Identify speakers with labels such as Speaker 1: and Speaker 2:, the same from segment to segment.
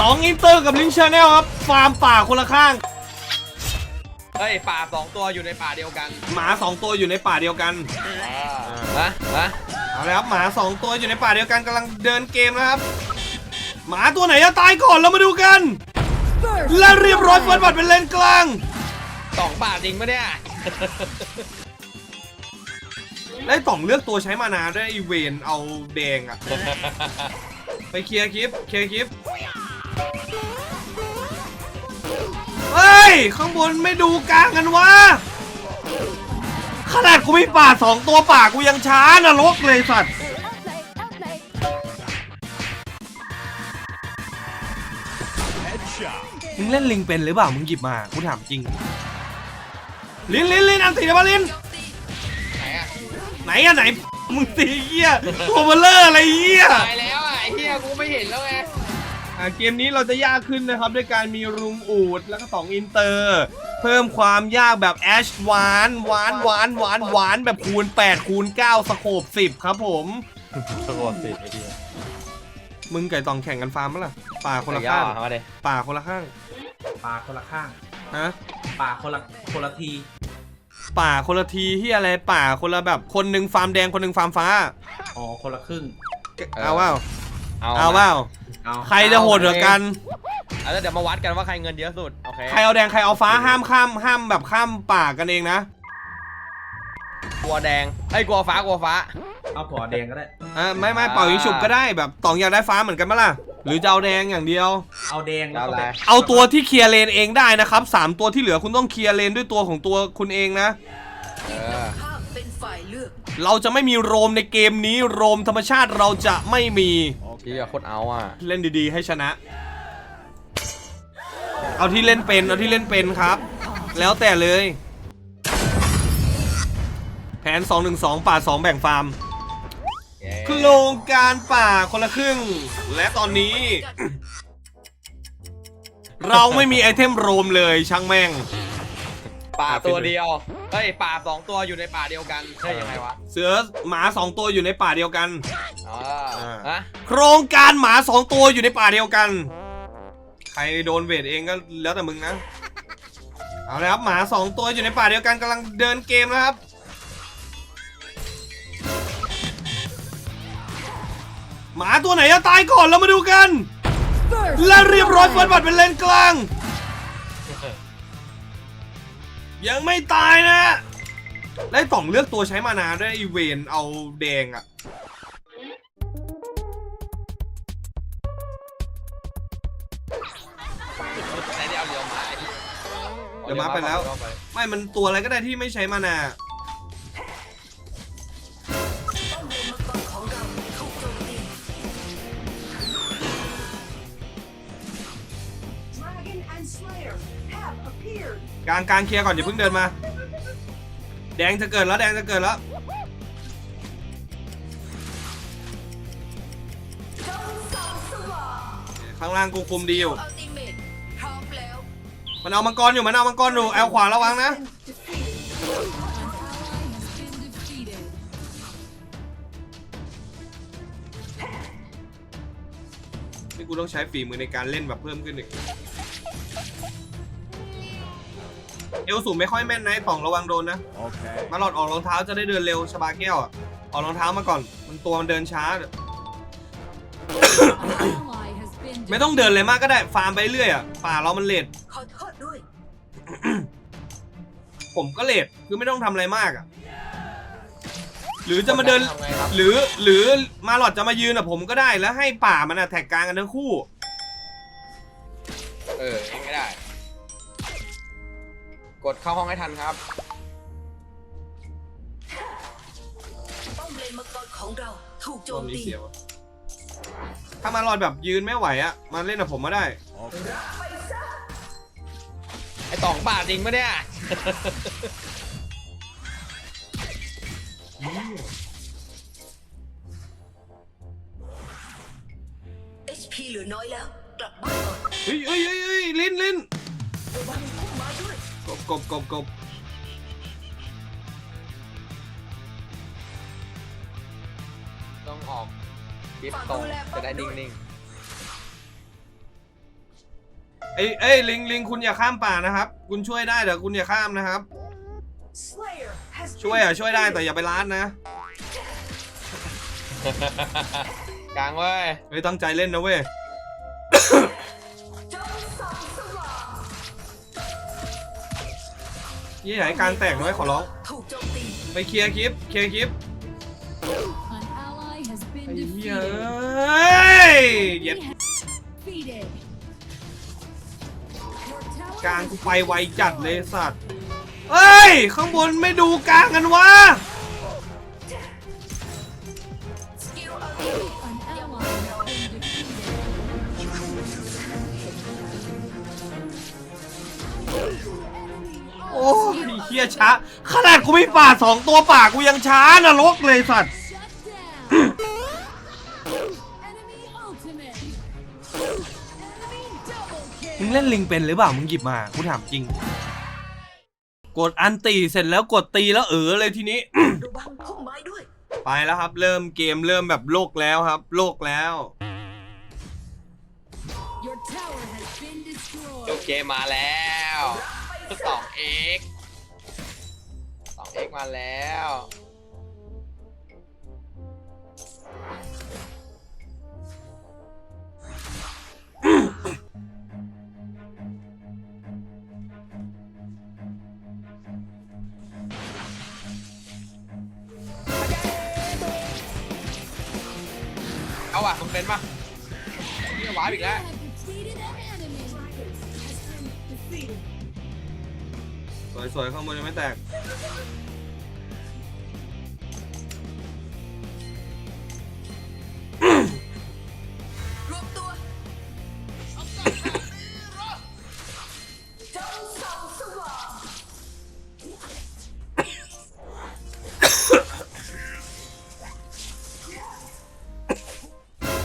Speaker 1: สองอินเตอร์กับลิงชาแนลครับ ฟาร์มป่าคนละข้าง
Speaker 2: เฮ้ยป่าสองตัวอยู่ในป่าเดียวกัน
Speaker 1: หมาสองตัวอยู่ในป่าเดียวกัน
Speaker 2: ฮะฮะ
Speaker 1: เอาละครับหมาสองตัวอยู่ในป่าเดียวกันกำลังเดินเกมนะครับ หมาตัวไหนจะตายก่อนเรามาดูกัน และเรียบร้อยเฟิร์สบัตรเป็นเลนกลาง
Speaker 2: สองป่าจริงปะเนี่ย
Speaker 1: ได้ต่องเลือกตัวใช้มานาด้วยไอีเวนเอาแดงอะไปเคลียร์คลิปเคลียร์คลิป เฮ้ย ข้างบนไม่ดูกลางกันวะ ขนาดกูมีป่าสองตัวป่ากูยังช้านรกเลยสัตว์มึงเล่นลิงเป็นหรือเปล่า มึงหยิบมา กูถามจริง ลินลินลินอันตีนะมาลิน
Speaker 2: ไหนอะ
Speaker 1: ไหนอะไหน มึงตีเหี้ยโคเวอร์เลอร์อะไรเหี้ย
Speaker 2: ตายแล้วอะไอ้เหี้ยกูไม่เห็นแล้วไง
Speaker 1: อะเกมนี้เราจะยากขึ้นนะครับด้วยการมีรุงอูดแล้วก็สองอินเตอร์ เพิ่มความยากแบบแอชหวานหวานหวานหวานหวานแบบคูณ 8 คูณ 9 สโคบ10 ครับผม
Speaker 2: สะกดติดไอ้เหี้ย
Speaker 1: มึงไก่ตองแข่งกันฟาร์มปะล่ะป่าคนละ
Speaker 2: ย่
Speaker 1: ข้าง
Speaker 2: มาเด
Speaker 1: ป่าคนละข้าง
Speaker 3: ป่าคนละข้าง
Speaker 1: ฮะ
Speaker 3: ป่าคนละคนละที
Speaker 1: ป่าคนละทีที่อะไรป่าคนละแบบคนหนึ่งฟาร์มแดงคนหนึ่งฟาร์มฟ้า
Speaker 3: อ๋อคนละครึ่ง
Speaker 1: เอาว่า
Speaker 2: เอา
Speaker 1: เอาว่า
Speaker 3: เอา
Speaker 1: ใครจะโหดเหลือกัน
Speaker 2: เอาแล้วเดี๋ยวมาวัดกันว่าใครเงินเยอะสุด โอเค
Speaker 1: ใครเอาแดงใครเอาฟ้าห้ามข้ามห้ามแบบข้ามป่ากันเองนะ
Speaker 2: กลัวแดงไอ้ยกลัวฟ้ากลัวฟ้า
Speaker 3: เอาผัวแดงก็ได้
Speaker 1: อะไม่ไม่เป่ายิงฉุบก็ได้แบบตองอยากได้ฟ้าเหมือนกันปะล่ะ หรือจะเอาแดงอย่างเดียว เอา
Speaker 3: เอาแดงแล้ว
Speaker 2: เอา
Speaker 3: ก็
Speaker 2: อะไร
Speaker 3: แบบ
Speaker 1: เอาตัวที่เคลียร์เลนเองได้นะครับสามตัวที่เหลือคุณต้องเคลียร์เลนด้วยตัวของตัวคุณเองนะ
Speaker 2: เออ
Speaker 4: ข้ามเป็นฝ่ายเลือก
Speaker 1: เราจะไม่มีโรมในเกมนี้โรมธรรมชาติเราจะไม่มี
Speaker 2: ที่โคตรเอาอะ
Speaker 1: เล่นดีๆ ให้ชนะ เอาที่เล่นเป็น เอาที่เล่นเป็นครับ แล้วแต่เลย แผน 212 ป่า 2 แบ่งฟาร์ม โครงการป่าคนละครึ่ง และตอนนี้ เราไม่มีไอเทมโรมเลยช่างแม่ง
Speaker 2: ป่าตัวเดียวเฮ้ยป่าสองตัวอยู่ในป่าเดียวกันใช่ยังไงวะ
Speaker 1: เสือหมาสองตัวอยู่ในป่าเดียวกัน
Speaker 2: อ๋อ
Speaker 1: อ่า
Speaker 2: ฮะ
Speaker 1: โครงการหมาสองตัวอยู่ในป่าเดียวกัน ใครโดนเวทเองก็แล้วแต่มึงนะ เอาละครับหมาสองตัวอยู่ในป่าเดียวกันกำลังเดินเกมนะครับ หมาตัวไหนจะตายก่อนเรามาดูกัน และเรียบร้อยเฟิร์สบัตรเป็นเลนกลาง ยังไม่ตายนะ ได้ต่องเลือกตัวใช้มานาด้วยไอีเวนเอาแดงอะ
Speaker 2: ไหนที่เอาเรียวมาไอ้
Speaker 1: เดี๋ยวมาไปแล้ว ไม่มันตัวอะไรก็ได้ที่ไม่ใช้มานา กลางกลางเคลียร์ก่อนอย่าเพิ่งเดินมา แดงจะเกิดแล้วแดงจะเกิดแล้ว ข้างล่างกูคุมดีอยู่
Speaker 4: มั
Speaker 1: นเอามังกรอยู่มันเอามังกรอยู่แอลขวาระวังนะ นี่กูต้องใช้ฝีมือในการเล่นแบบเพิ่มขึ้นอีก เอวสูงไม่ค่อยแม่นนะไอ้ป่องระวังโดนนะมาหลอดออกรองเท้าจะได้เดินเร็วชบาแก้วอะออกรองเท้ามาก่อน มันตัวมันเดินช้า ไม่ต้องเดินเลยมากก็ได้ ฟาร์มไปเรื่อยอะป่าเรามันเลด
Speaker 4: ขอโทษด้วย
Speaker 1: ผมก็เลดคือไม่ต้องทำอะไรมากอะหรือจะมาเดิน
Speaker 2: ทำไงครับ
Speaker 1: หรือหรือมาหลอดจะมายืนอะผมก็ได้แล้วให้ป่ามันอะแท็กกลางกันทั้งคู่
Speaker 2: เออยังไม่ได้ กดเข้าห้องให้ทันครับ
Speaker 4: ป้อมเลนมังกรของเรา ถูกโจ
Speaker 1: ตอ
Speaker 4: ม
Speaker 1: นนี้
Speaker 4: ตี
Speaker 1: เสียวะถ้ามาหลอดแบบยืนไม่ไหวอะมาเล่นกับผมมาได้
Speaker 2: ไอ้ตองป่าจริงปะเนี่ย
Speaker 4: HP เหลือน้อยแล้ว กลับบ้านก่อน
Speaker 1: เฮ้ยเฮ้ยเฮ้ยเฮ้ยลิ้นลิ้น กบกบกบกบ
Speaker 2: ต้องออกคลิปตรงจะได้นิ่ง
Speaker 1: อ้เอ้ยลิงลิงคุณอย่าข้ามป่านะครับ คุณช่วยได้แต่คุณอย่าข้ามนะครับ ช่วยอะช่วยได้แต่อย่าไปล้านนะ
Speaker 2: กลางเว้ย
Speaker 1: เฮ้ยตั้งใจเล่นนะเว้ย ยี่ไหนการแตกน้อยขอร้องไปเคลียร์คลิปเคลียร์คลิปไอ้เหี้ยเอ้ยเหย็ดกลางกูไปไวจัดเลยสัตว์เอ้ย ข้างบนไม่ดูกลางกันวะ ฮียช้า ขนาดกูไม่ป่าสองตัวป่ากูยังช้านรกเลยสัตว์
Speaker 5: Shut down. Enemy ultimate. Enemy double
Speaker 1: มึง
Speaker 5: kill.
Speaker 1: เล่นลิงเป็นหรือเปล่า มึงหยิบมา กูถามจริง กดอันตีเสร็จแล้วกดตีแล้วเออเลยทีนี้
Speaker 4: ระวังพุ่มไม้ด้วย
Speaker 1: ไปแล้วครับ เริ่มเกมเริ่มแบบโลกแล้วครับ โลกแล้ว
Speaker 5: Your tower has been
Speaker 2: โอ
Speaker 5: destroyed.
Speaker 2: เคมาแล้วสองเอ็กส องเอ็กมาแล้ว เอาว่ะมึงเป็นปะนี่วาร์ปอีกแล้ว
Speaker 5: You have defeated an enemy. Defeated.
Speaker 1: สวยๆข้างบนยังไม่แตก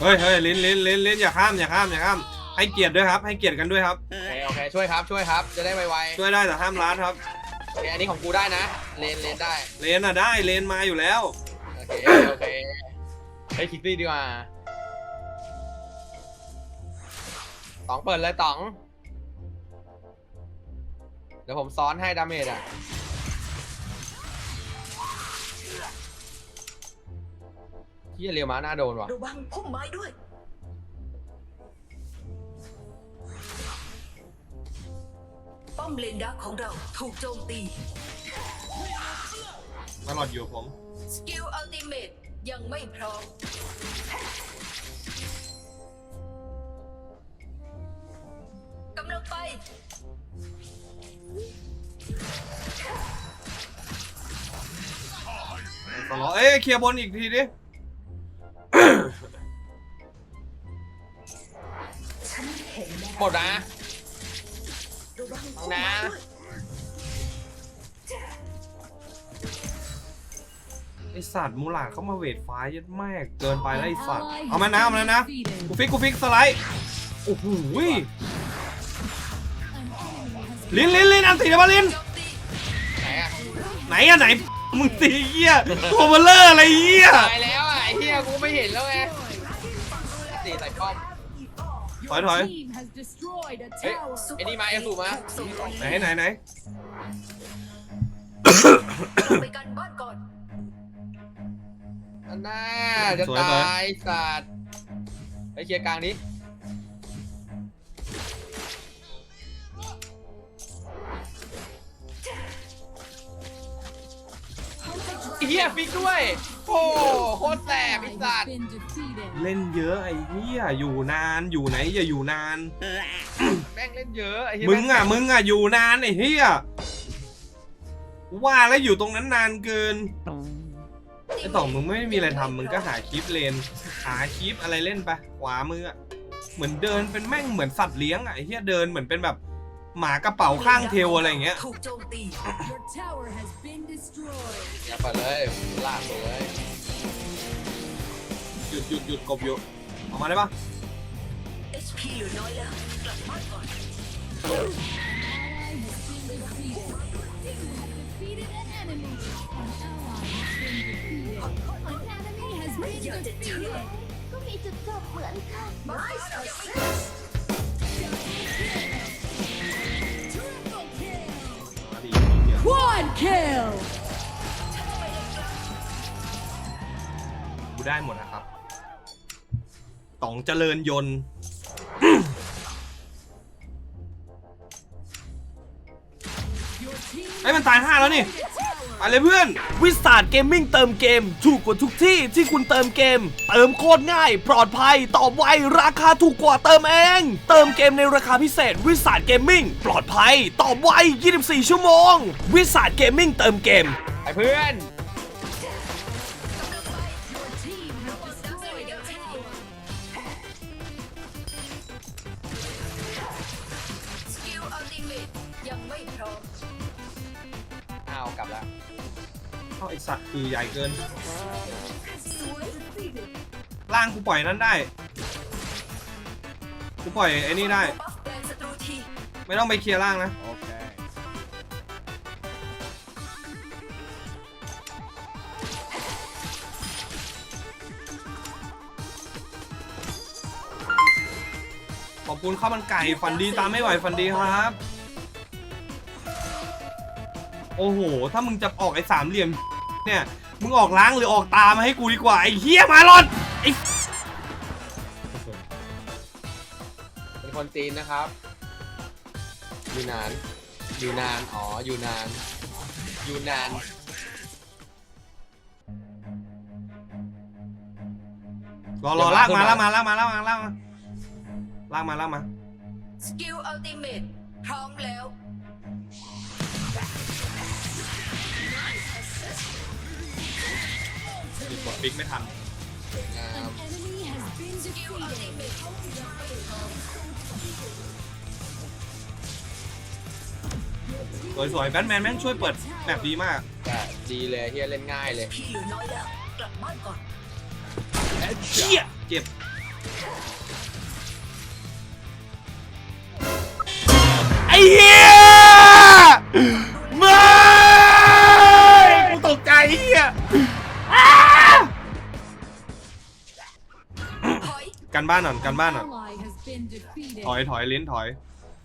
Speaker 1: เฮ้ยเฮ้ยลิ้นลิ้นลิ้นลิ้นอย่าข้ามอย่าข้ามอย่าข้ามให้เกียรติด้วยครับ ให้เกียรติกันด้วยครับ
Speaker 2: โอเคโอเคช่วยครับช่วยครับ จะได้ไว
Speaker 1: ช่วยได้แต่ห้ามล้านครับ
Speaker 2: ๆโอเคอันนี้ของกูได้นะเลนเลนได้
Speaker 1: เลนอะได้เลนมาอยู่แล้ว
Speaker 2: โอเคโอเคไปคิกซี่ดีกว่าต๋องเปิดเลยต๋อง เดี๋ยวผมซ้อนให้ดาเมจอะ เฮียเรียวม้าหน้าโดนว่ะ
Speaker 4: ระวังพุ่มไม้ด้วย ป้อมเลนดักของเราถูกโจมตี
Speaker 1: ตลอดอยู่ผม
Speaker 4: สกิลอัลติเมตยังไม่พร้อม กำลังไป
Speaker 1: ตลอดเอ้ยเคลียร์บนอีกทีดิ
Speaker 2: หมดนะ
Speaker 4: ระวังพุ่ม
Speaker 2: นะ
Speaker 4: ไม้ด้วย
Speaker 1: ไอสัตว์มูหลาดเข้ามาเวทฟ้ายัดแม่เกินไปแล้วไอ
Speaker 5: An
Speaker 1: สัตว์
Speaker 5: ally
Speaker 1: เอามา
Speaker 5: has
Speaker 1: นะเอา
Speaker 5: been
Speaker 1: มานะ
Speaker 5: defeated.
Speaker 1: กูฟิกกูฟิกสไลด์โอ้โห
Speaker 5: An enemy has
Speaker 1: ลิ้นลิ้นลิ้นอันตีเดี๋ยวมาลิ้น
Speaker 4: โจมตี
Speaker 2: ไหนอะ
Speaker 1: ไหนอะไหนมึงตีเหี้ยตัวเบลเลอร์อะไรเหี้ย
Speaker 2: ตายแล้วอะไอ้เฮียกูไม่เห็นแล้วไงตีใส่ป้อม
Speaker 1: ถอยถอย
Speaker 5: Your team has destroyed a
Speaker 2: Hey.
Speaker 5: tower.
Speaker 2: ไอ้นี่มาเอลสูมา
Speaker 4: ถูกส่งต่อ
Speaker 1: ไหนไหนไหน
Speaker 4: ไปกันบ้านก่อน
Speaker 2: อันน่าจะตายสัตว์ไปเคลียร์กลางดิไอ้เฮียฟิกด้วย โอ้โคตรแสบไอ้
Speaker 5: Ally
Speaker 2: สั
Speaker 5: has
Speaker 2: ตว์
Speaker 5: been defeated.
Speaker 1: เล่นเยอะไอ้เหี้ยอยู่นานอยู่ไหนอย่าอยู่นาน
Speaker 2: แม่งเล่นเยอะไอ้เฮีย
Speaker 1: มึงอะ
Speaker 2: แมึ
Speaker 1: งอะอยู่นานไอ้เหี้ยว่าแล้วอยู่ตรงนั้นนานเกินไอ้ต่องมึงไม่มีอะไรทำมึงก็หาคลิปเลน หาคลิปอะไรเล่นไปขวามืออะเหมือนเดินเป็นแม่งเหมือนสัตว์เลี้ยงอะไอ้เหี้ยเดินเหมือนเป็นแบบ หมากระเป๋าข้างเทวอะไรอย่างเงี้ย
Speaker 4: ถูกโจมตี
Speaker 5: Your tower has been destroyed.
Speaker 2: อย่าไปเลยลากไปเลย
Speaker 1: หยุดหยุดหยุดกบอยู่ออกมาได้ปะ
Speaker 4: HP เหลือน้อยแล้วกลับบ้านก่อน
Speaker 5: Ally has been defeated. You have defeated an enemy. An ally has been defeated. An enemy has been defeated.
Speaker 6: ก็มีจุดจบเหมือนกัน
Speaker 4: Nice assist Quad kill
Speaker 1: กูได้หมดนะครับต๋องเจริญยนต์ ไอ้มันตายห้าแล้วนี่ ไปเลยเพื่อน
Speaker 6: วิสานเกมมิ่งเติมเกม ถูกกว่าทุกที่ที่คุณเติมเกม เติมโคตรง่าย ปลอดภัยตอบไวราคาถูกกว่าเติมเอง เติมเกมในราคาพิเศษ วิสานเกมมิ่งปลอดภัยตอบไว 24 ชั่วโมง วิสานเกมมิ่งเติมเกม
Speaker 2: ไปเพื่อน
Speaker 4: สัต
Speaker 2: ว์
Speaker 1: คือใหญ่เกิน ล่างกูปล่อยนั้นได้ กูปล่อยไอ้นี่ได้ ไม่ต้องไปเคลียร์ล่างนะขอบคุณข้าวมันไก่ ฝันดีตามไม่ไหวฝันดีครับ โอ้โห ถ้ามึงจะออกไอ้สามเหลี่ยม เนี่ย มึงออกล้างหรือออกตามาให้กูดีกว่า ไอ้เฮียมาหลอดไอ้
Speaker 2: เป็นคนจีนนะครับ อยู่นาน อยู่นาน อ๋อ อยู่นาน อยู่นาน
Speaker 1: รอรอลากมาลากมาลากมาลากมาลากมาลากมาลากมา
Speaker 4: สกิลอัลติเมทพร้อมแล้ว
Speaker 1: กดปิ๊กไม่ทัน
Speaker 2: งาม
Speaker 5: Enemy has been
Speaker 4: สกิลอัลติ
Speaker 5: defeated.
Speaker 4: เมทยังไม่พร้อม
Speaker 1: สวยๆแบทแมนแม่งช่วยเปิดแบบดีมาก
Speaker 2: แต่ดีเลยเฮียเล่นง่ายเลย
Speaker 4: พี่เหลือน้อยแล้วกลับบ้านก่อน
Speaker 1: เชี่ยเจ็บไอ้เหี้ย บ้านหน่อยกันบ้านหน่อย
Speaker 5: Ally has been defeated.
Speaker 1: ถอยถอยลิ้นถอย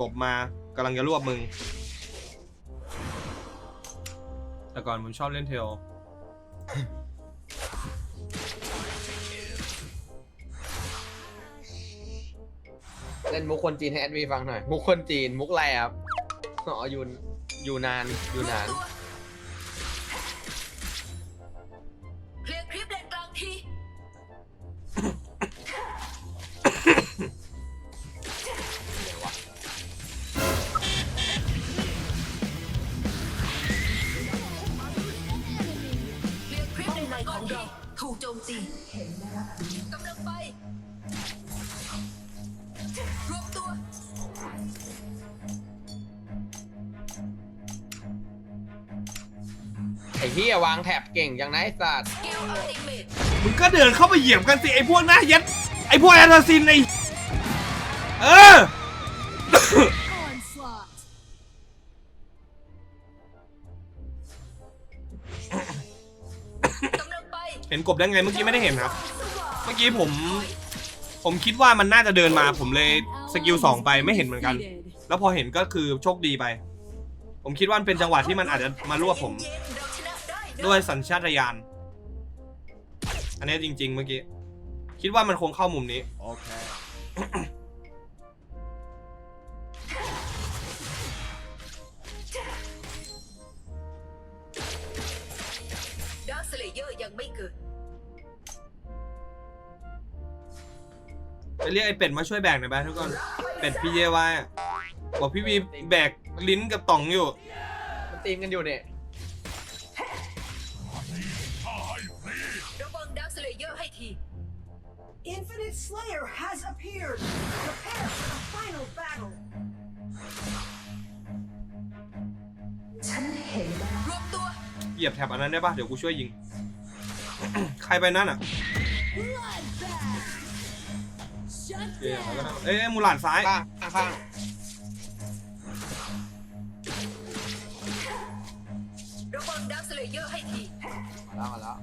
Speaker 1: กบมากำลังจะรวบมึง แต่ก่อนผมชอบเล่นเทล
Speaker 2: เล่นมุกคนจีนให้แอดวีฟังหน่อย มุกคนจีนมุกอะไรครับอ๋ออยู่อยู่นานอยู่นาน
Speaker 4: อ้เฮี
Speaker 2: ยวางแถบเก่งจังนะไอ้สัตว์
Speaker 4: สมึ
Speaker 1: งก็เดินเข้าไปเหยียบกันสิไอ้พวกหน้ายัดไอ้พวกแอสซัสซินไอ้เออเห็นกบได้ไงเมื่อกี้ไม่ได้เห็นครับ เมื่อกี้ผม ผมคิดว่ามันน่าจะเดินมาผมเลยสกิลสองไปไม่เห็นเหมือนกัน แล้วพอเห็นก็คือโชคดีไป ผมคิดว่าเป็นจังหวะที่มันอาจจะมารวบผม
Speaker 4: ด้นะ
Speaker 1: ด้วยสัญชาตญาณ อันนี้จริง ๆ เมื่อกี้ คิดว่ามันคงเข้ามุมนี้
Speaker 4: ดาร์คสเลเยอร์ยังไม่เกิด
Speaker 1: ไปเรียกไอ้เป็ดมาช่วยแบกหน่อยไปทุกคน เป็ดพี่เยวายบอกพี่วีแบกลิ้นกับต่องอยู่
Speaker 2: มันตีมกันอยู่เนี่ย
Speaker 7: Infinite Slayer has appeared! Prepare for the final battle! ฉันเห็นแล้ว
Speaker 4: รวมตัว
Speaker 1: เหยียบแถบอันนั้นได้ปะเดี๋ยวกูช่วยยิง ใครไปนั่นอะ
Speaker 5: Bloodbath. Shut
Speaker 1: เอ้ย
Speaker 5: down.
Speaker 1: เอ้ยมูหลานซ้าย
Speaker 2: ข้างข้างข้าง
Speaker 4: ระวังดาร์คสเลเยอร์ให้ที
Speaker 2: มาแล้วมาแล้ว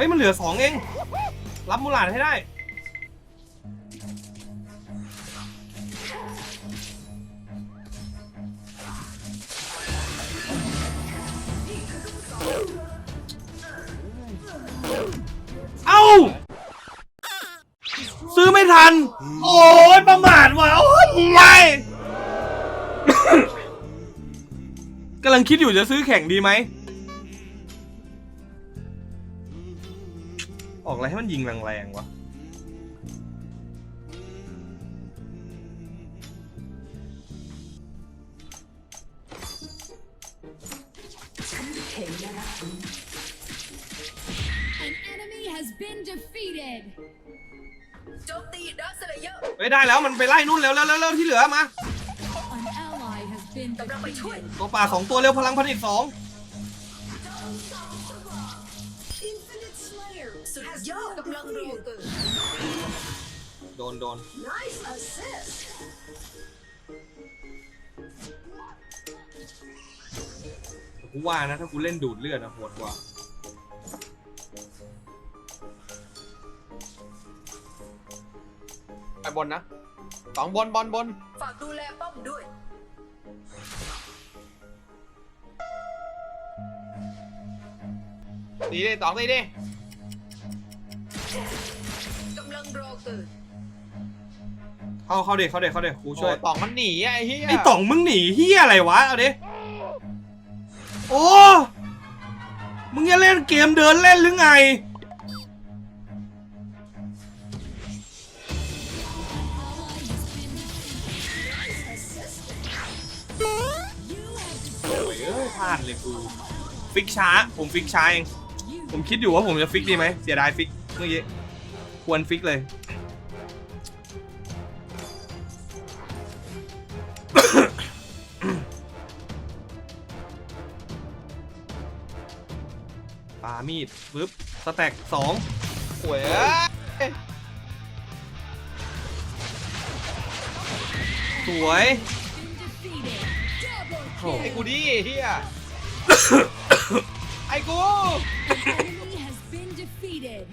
Speaker 1: ฮ้ย มันเหลือสองเอง รับมูหลาดให้ได้ เอ้า ซื้อไม่ทัน โอ้ยประมาทว่ะ โอ้ยไม่กำลังคิดอยู่จะซื้อแข่งดีไหม ออกอะไรให้มันยิงแรงๆวะ
Speaker 5: An enemy has been defeated.
Speaker 4: โจมตีดักสเลเยอร์
Speaker 1: เฮ้ยได้แล้วมันไปไล่นู่นเร็วเร็วเร็วเร็วที่เหลือมา
Speaker 5: An ally has been
Speaker 4: กำลังไปช่วย
Speaker 5: defeated.
Speaker 1: ตัวป่าสองตัวเร็วพลังผลิตสอง
Speaker 4: ยอด
Speaker 7: been
Speaker 4: กำลังรอ
Speaker 7: defeated.
Speaker 4: เกิด
Speaker 1: โดนโดน
Speaker 7: Nice assist.
Speaker 1: กูว่านะ ถ้ากูเล่นดูดเลือดนะโหดกว่า
Speaker 2: ไปบนนะสองบนบอลบน
Speaker 4: ฝากดูแลป้อมด้วย
Speaker 2: ตีดิสองตีดิ
Speaker 4: กำลังรอเกิด
Speaker 1: เข้าเข้าเด็กเข้าเด็กเข้าเด็กกู
Speaker 2: โอ้
Speaker 1: ช่วย
Speaker 2: ตองมันหนีอะไอ้เหี้ย
Speaker 1: ไอ้ต่องมึงหนีเฮียอะไรวะเอาดิโอ้มึงจะเล่นเกมเดินเล่นหรือไงโอ้ยเอ้ยพลาดเลยกู ฟิกช้า ผมฟิกช้าเอง ผมคิดอยู่ว่าผมจะฟิกดีไหม เสียดายฟิก เมื่อกี้ ควรฟิกเลย ปามีดปึ๊บ สแต็กสอง
Speaker 2: หวยเอ้ย
Speaker 1: สวย
Speaker 5: Been defeated. Double
Speaker 1: โอ้
Speaker 2: ไอ้กูดิเฮียไอ้กู
Speaker 5: enemy has been defeated.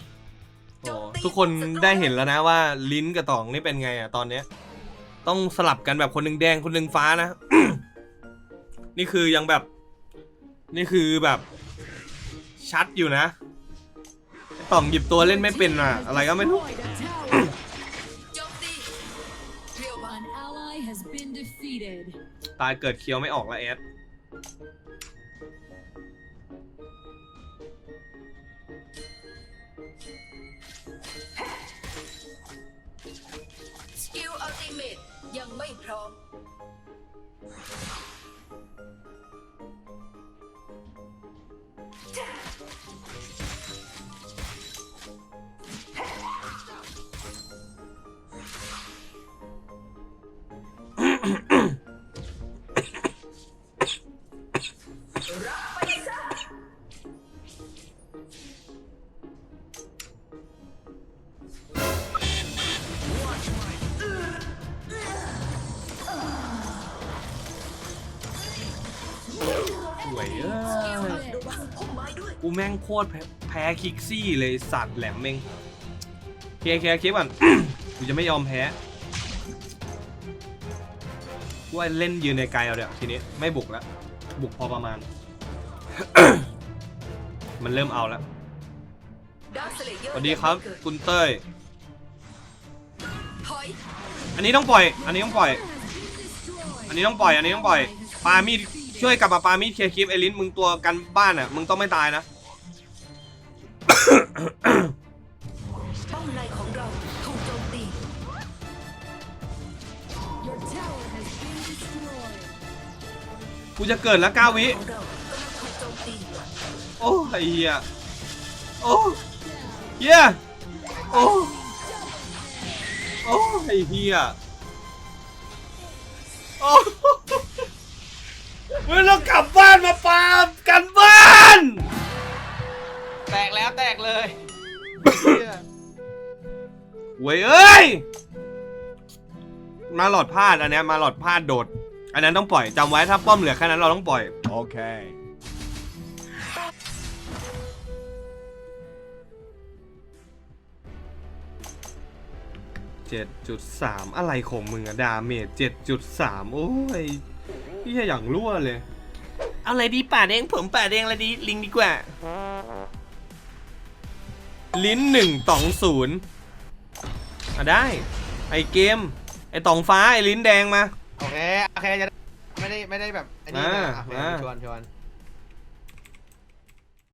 Speaker 1: โหทุกคนได้เห็นแล้วนะว่าลิ้นกับตองนี่เป็นไงอะตอนเนี้ย ต้องสลับกันแบบคนหนึ่งแดงคนหนึ่งฟ้านะ นี่คือยังแบบ นี่คือแบบ ชัดอยู่นะไอ้ต่องหยิบตัวเล่นไม่เป็นอะอะไรก็ไม่รู้
Speaker 5: Destroyed a tower.
Speaker 4: โจมตีเรียวมา
Speaker 5: An ally has been defeated.
Speaker 1: ตายเกิดเคี้ยวไม่ออกแล้วแอด
Speaker 4: กู
Speaker 1: แม่งโคตรแพ้แพคิกซี่เลยสัตว์แหลมเมงเคลียร์เคลียร์คลิปก่อนกูจะไม่ยอมแพ้กูว่าเล่นยืนในไกลเอาเดี๋ยวทีนี้ไม่บุกแล้วบุกพอประมาณ มันเริ่มเอาแล้ว
Speaker 4: ส
Speaker 1: วัสดีครับ คุณเต้ย
Speaker 4: อย
Speaker 1: อันนี้ต้องปล่อย อันนี้ต้องปล่อย อันนี้ต้องปล่อย อันนี้ต้องปล่อย ปามีดช่วยกลับมาปามีดเคลียร์คลิปไอลินมึงตัวกันบ้านอะ มึงต้องไม่ตายนะ
Speaker 4: ป้อมในของเราถูกโจมตี
Speaker 5: Your tower has been destroyed.
Speaker 1: กูจะเกิดแล้วเก้าวิ
Speaker 4: ของเรากำลังถูกโจมตี
Speaker 1: โอ้ไอ้เหี้ยโอ้เหี้ยโอ้โอ้ไอ้เหี้ยโอ้เฮ้ยเรากลับบ้านมาปาบกันบ้าน
Speaker 2: แตกแล้วแตกเลย
Speaker 1: เหี้ยเว้ยเอ้ย มาหลอดพลาดอันนี้มาหลอดพลาดโดด อันนั้นต้องปล่อยจำไว้ถ้าป้อมเหลือแค่นั้นเราต้องปล่อย
Speaker 8: โอเค
Speaker 1: เจ็ดจุดสามอะไรของมึงอะดาเมจ็ดจุดสามโอ้ยพี่แค่อย่างรั่วเลย เอาอะไรดีป่าแดงผมป่าแดงอะไรดีลิงดีกว่า ลิ้นหนึ่งตองศูนย์อะได้ ไอเกม ไอตองฟ้า ไอลิ้นแดงมา
Speaker 2: โอเค โอเคจะได้ไม่ได้ไม่ได้แบบอันนี้นะ
Speaker 1: อ่า
Speaker 2: โอเค
Speaker 1: อ่า
Speaker 2: ชวนชวน